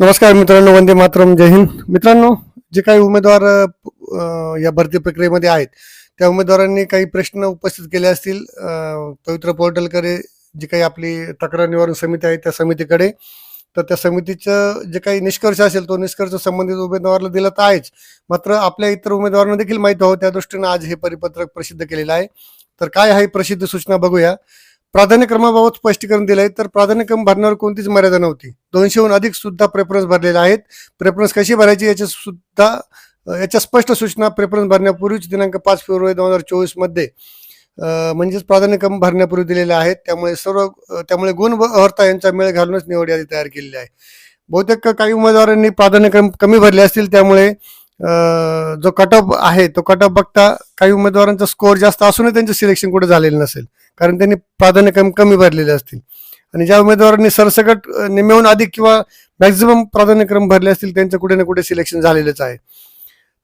नमस्कार मित्रांनो वंदे मातरम जय हिंद. मित्रांनो जे काही उमेदवार या भरती प्रक्रियेमध्ये आहेत त्या उमेदवारांनी काही प्रश्न उपस्थित केले असतील. पवित्र पोर्टलकडे जी काही आपली तक्रार निवारण समिती आहे त्या समितीकडे. तर त्या समितीचं जे काही निष्कर्ष असेल तो निष्कर्ष संबंधित उमेदवाराला दिला तर आहेच. मात्र आपल्या इतर उमेदवारांना देखील माहिती व्हावं. त्या दृष्टीनं आज हे परिपत्रक प्रसिद्ध केलेलं आहे. तर काय आहे प्रसिद्ध सूचना बघूया. प्राधान्यक्रमाबाबत स्पष्टीकरण दिलंय. तर प्राधान्यक्रम भरण्यावर कोणतीच मर्यादा नव्हती. दोनशेहून अधिक सुद्धा प्रेफरन्स भरलेले आहेत. प्रेफरन्स कशी भरायची याच्या सुद्धा याच्या स्पष्ट सूचना प्रेफरन्स भरण्यापूर्वीच दिनांक पाच फेब्रुवारी दोन हजार चोवीसमध्ये म्हणजेच प्राधान्यक्रम भरण्यापूर्वी दिलेले आहेत त्यामुळे सर्व त्यामुळे गुण व यांचा मेळ घालूनच निवड यादी तयार केलेली आहे. बहुतेक काही उमेदवारांनी प्राधान्यक्रम कमी भरले असतील त्यामुळे जो कट ऑफ आहे तो कट ऑफ बघता काही उमेदवारांचा स्कोअर जास्त असूनही त्यांचं सिलेक्शन कुठे झालेलं नसेल. कारण त्यांनी प्राधान्यक्रम कमी भरलेले असतील. आणि ज्या उमेदवारांनी सरसकट निम्म्याहून अधिक किंवा मॅक्झिमम प्राधान्यक्रम भरले असतील त्यांचं कुठे ना कुठे सिलेक्शन झालेलंच आहे.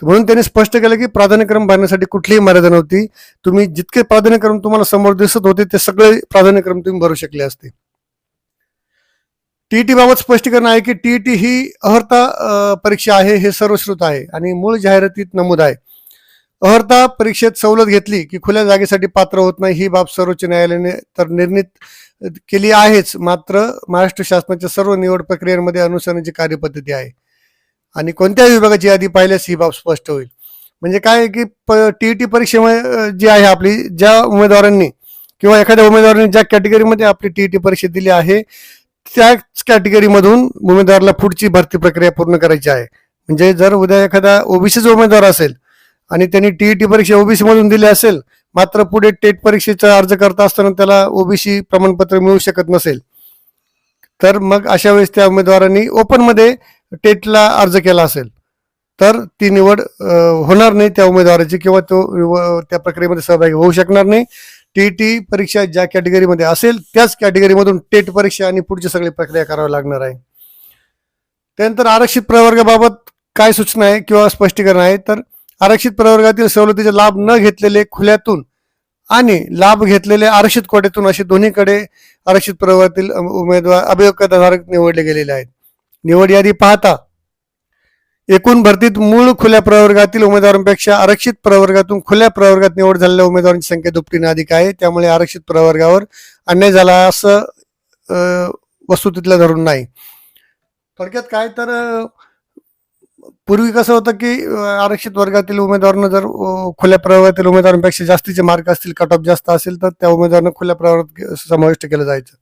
म्हणून त्यांनी स्पष्ट केलं की प्राधान्यक्रम भरण्यासाठी कुठलीही मर्यादा नव्हती. तुम्ही जितके प्राधान्यक्रम तुम्हाला समोर दिसत होते ते सगळे प्राधान्यक्रम तुम्ही भरू शकले असते. टीईटी बाबत स्पष्टीकरण आहे की टीईटी ही अहर्ता परीक्षा आहे हे सर्वश्रुत आहे. आणि मूळ जाहिरातीत नमूद आहे. अहर्ता परीक्षेत सवलत घेतली की खुल्या जागेसाठी पात्र होत नाही ही बाब सर्वोच्च न्यायालयाने तर निर्णित केली आहेच. मात्र महाराष्ट्र शासनाच्या सर्व निवड प्रक्रियांमध्ये अनुसरणाची कार्यपद्धती आहे. आणि कोणत्याही विभागाची यादी पाहिल्यास ही बाब स्पष्ट होईल. म्हणजे काय आहे की टीईटी टी अ, जी आहे आपली ज्या उमेदवारांनी किंवा एखाद्या उमेदवारांनी ज्या कॅटेगरीमध्ये आपली टीईटी परीक्षा दिली आहे त्याच कॅटेगरीमधून उमेदवाराला पुढची भरती प्रक्रिया पूर्ण करायची आहे. म्हणजे जर उद्या एखादा ओबीसीचा उमेदवार असेल आणि त्यांनी टीईटी परीक्षा ओबीसी मधून दिली असेल मात्र पुढे टेट परीक्षेचा अर्ज करता असताना त्याला ओबीसी प्रमाणपत्र मिळू शकत नसेल. तर मग अशा वेळेस त्या उमेदवारांनी ओपनमध्ये टेटला अर्ज केला असेल. तर ती निवड होणार नाही त्या उमेदवाराची किंवा तो त्या प्रक्रियेमध्ये सहभागी होऊ शकणार नाही. टीईटी परीक्षा ज्या कॅटेगरीमध्ये असेल त्याच कॅटेगरीमधून टेट परीक्षा आणि पुढची सगळी प्रक्रिया करावी लागणार आहे. त्यानंतर आरक्षित प्रवर्गाबाबत काय सूचना आहे किंवा स्पष्टीकरण आहे? तर आरक्षित प्रवर्गातील सवलतीचे लाभ न घेतलेले खुल्यातून आणि लाभ घेतलेले आरक्षित कोट्यातून असे दोन्हीकडे आरक्षित प्रवर्गातील उमेदवार अभियोगधारक निवडले गेलेले आहेत. निवड यादी पाहता एकूण भरतीत मूळ खुल्या प्रवर्गातील उमेदवारांपेक्षा आरक्षित प्रवर्गातून खुल्या प्रवर्गात निवड झालेल्या उमेदवारांची संख्या दुपटीने अधिक आहे. त्यामुळे आरक्षित प्रवर्गावर अन्याय झाला असं अं, वस्तुस्थितीला धरून नाही. थोडक्यात काय तर पूर्वी कसं होतं की आरक्षित वर्गातील उमेदवारांना जर खुल्या प्रवर्गातील उमेदवारांपेक्षा जास्तीचे मार्क असतील कट ऑफ जास्त असेल तर त्या उमेदवारांना खुल्या प्रवर्गात समाविष्ट केलं जायचं.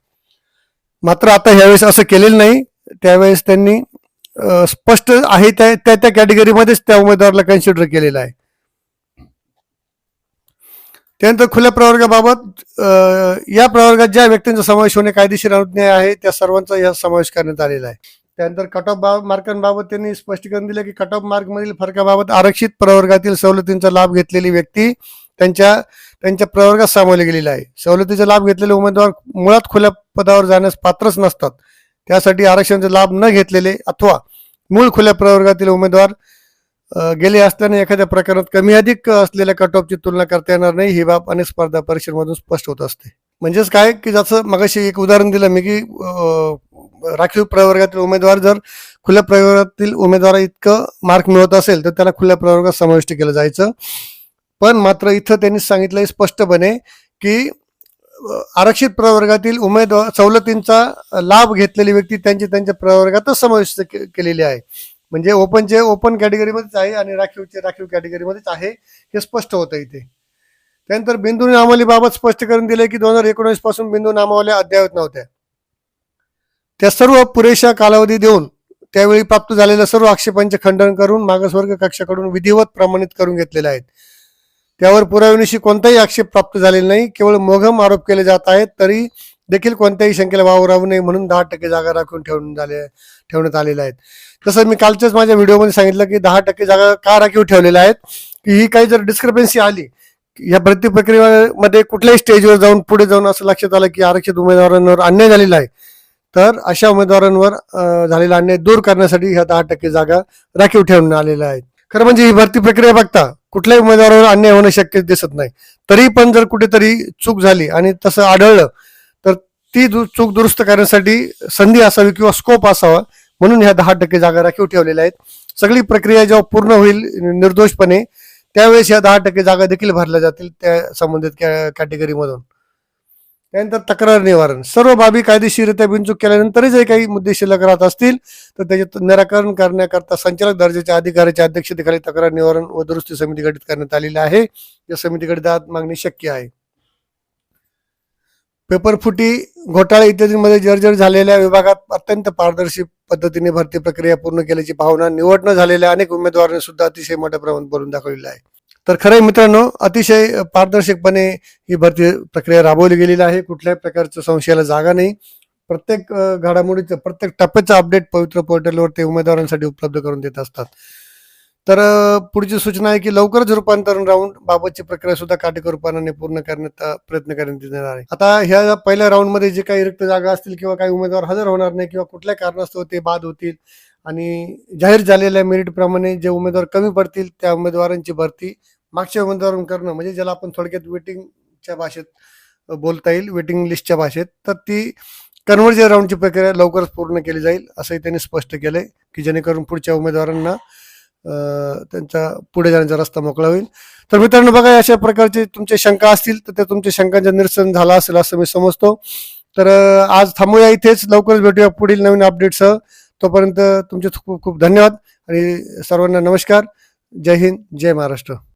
मात्र आता ह्यावेळेस असं केलेलं नाही. त्यावेळेस त्यांनी स्पष्ट आहे त्या त्या त्या कॅटेगरीमध्येच त्या उमेदवाराला कन्सिडर केलेलं आहे. त्यानंतर खुल्या प्रवर्गाबाबत या प्रवर्गात ज्या व्यक्तींचा समावेश होणे कायदेशीर अनुज्ञा आहे त्या सर्वांचा या समावेश करण्यात आलेला आहे. त्यानंतर कट ऑफ बाब मार्कांबाबत त्यांनी स्पष्टीकरण दिलं की कट ऑफ मार्क मधील फरकाबाबत आरक्षित प्रवर्गातील सवलतींचा लाभ घेतलेली व्यक्ती त्यांच्या त्यांच्या प्रवर्गात सामावली गेलेली आहे. सवलतीचा लाभ घेतलेले उमेदवार मुळात खुल्या पदावर जाण्यास पात्रच नसतात. त्यासाठी आरक्षणाचा लाभ न घेतलेले अथवा मूळ खुल्या प्रवर्गातील उमेदवार गेले असल्याने एखाद्या प्रकरणात कमी अधिक असलेल्या कट ऑफची तुलना करता येणार नाही. ही बाब अनेक स्पर्धा परीक्षेमधून स्पष्ट होत असते. म्हणजेच काय? की जसं मगाशी एक उदाहरण दिलं मी की राखीव प्रवर्गातील उमेदवार जर खुल्या प्रवर्गातील उमेदवार इतकं मार्क मिळवत असेल तर त्याला खुल्या प्रवर्गात समाविष्ट केलं जायचं. पण मात्र इथं त्यांनी सांगितलंय स्पष्टपणे की आरक्षित प्रवर्गातील उमेदवार सवलतींचा लाभ घेतलेली व्यक्ती त्यांची त्यांच्या प्रवर्गातच समाविष्ट के- केलेली आहे. म्हणजे ओपनचे ओपन कॅटेगरीमध्येच आहे आणि राखीवचे राखीव कॅटेगरीमध्येच आहे हे स्पष्ट होतं इथे. त्यानंतर बिंदू नामावलीबाबत स्पष्टीकरण दिले की दोन हजार एकोणीसपासून बिंदू नामावल्या अद्यावत नव्हत्या. त्या सर्व पुरेशा कालावधी देऊन त्यावेळी प्राप्त झालेल्या सर्व आक्षेपांचे खंडन करून मागासवर्ग कक्षाकडून विधिवत प्रमाणित करून घेतलेले आहेत. त्यावर पुराव्यानिशी कोणताही आक्षेप प्राप्त झालेला नाही. केवळ मोघम आरोप केले जात आहेत तरी देखील कोणत्याही शंकेला वाव राहू नये म्हणून दहा टक्के जागा राखून ठेवून झाले ठेवण्यात आलेल्या आहेत. तसं मी कालच्याच माझ्या व्हिडिओमध्ये सांगितलं की दहा टक्के जागा का राखीव ठेवलेल्या आहेत? की ही काही जर डिस्क्रिपन्सी आली या भरती प्रक्रियेमध्ये कुठल्याही स्टेजवर जाऊन पुढे जाऊन असं लक्षात आलं की आरक्षित उमेदवारांवर अन्याय झालेला आहे तर अशा उमेदवारांवर झालेला अन्याय दूर करण्यासाठी ह्या दहा टक्के जागा राखीव ठेवण्यात आलेल्या आहेत. खरं म्हणजे ही भरती प्रक्रिया बघता कुठल्याही उमेदवारावर अन्याय होणं शक्य दिसत नाही. तरी पण जर कुठेतरी चूक झाली आणि तसं आढळलं तर ती दु- चूक दुरुस्त करण्यासाठी संधी असावी किंवा स्कोप असावा म्हणून ह्या दहा टक्के जागा राखीव ठेवलेल्या आहेत. सगळी प्रक्रिया जेव्हा पूर्ण होईल निर्दोषपणे त्यावेळेस या दहा टक्के जागा देखील भरल्या जातील त्या संबंधित कॅ- कॅटेगरीमधून. त्यानंतर तक्रार निवारण. सर्व बाबी कायदेशीरित्या बिनचूक केल्यानंतरही जरी काही मुद्दे शिल्लक राहत असतील तर त्याचे निराकरण करण्याकरता संचालक दर्जाच्या अधिकाऱ्याच्या अध्यक्षतेखाली तक्रार निवारण व दुरुस्ती समिती गठीत करण्यात आलेली आहे. या समितीकडे दाद मागणी शक्य आहे. पेपरफुटी घोटाळे इत्यादींमध्ये जर्जर झालेल्या विभागात अत्यंत पारदर्शी पद्धतीने भरती प्रक्रिया पूर्ण केल्याची भावना निवड न झालेल्या अनेक उमेदवारांनी सुद्धा अतिशय मोठ्या प्रमाणात बोलून दाखवलेलं आहे. तर खरंय मित्रांनो अतिशय पारदर्शकपणे ही भरती प्रक्रिया राबवली गेलेली आहे. कुठल्याही प्रकारचं संशयाला जागा नाही. प्रत्येक घडामोडीचं प्रत्येक टप्प्याचं अपडेट पवित्र पोर्टलवर ते उमेदवारांसाठी उपलब्ध करून देत असतात. तर पुढची सूचना आहे की लवकरच रूपांतरण राऊंड बाबतची प्रक्रिया सुद्धा काटेकोरपणाने पूर्ण करण्यात प्रयत्न करण्यात येणार आहे. आता ह्या पहिल्या राऊंडमध्ये जे काही रिक्त जागा असतील किंवा काही उमेदवार हजर होणार नाही किंवा कुठल्या कारणास्तव ते बाद होतील आणि जाहीर झालेल्या मेरिट प्रमाणे जे उमेदवार कमी पडतील त्या उमेदवारांची भरती मागच्या उमेदवारून करणं म्हणजे ज्याला आपण थोडक्यात वेटिंगच्या भाषेत बोलता येईल वेटिंग लिस्टच्या भाषेत तर ती कन्व्हर्जन राऊंडची प्रक्रिया लवकरच पूर्ण केली जाईल असंही त्यांनी स्पष्ट केलंय की जेणेकरून पुढच्या उमेदवारांना त्यांचा पुढे जाण्याचा रस्ता मोकळा होईल. तर मित्रांनो बघा अशा प्रकारचे तुमचे शंका असतील तर त्या तुमच्या शंकांचं निरसन झालं असेल असं मी समजतो. तर आज थांबूया इथेच लवकरच भेटूया पुढील नवीन अपडेटसह. तोपर्यंत तुमचे खूप खूप धन्यवाद आणि सर्वांना नमस्कार. जय हिंद जय महाराष्ट्र.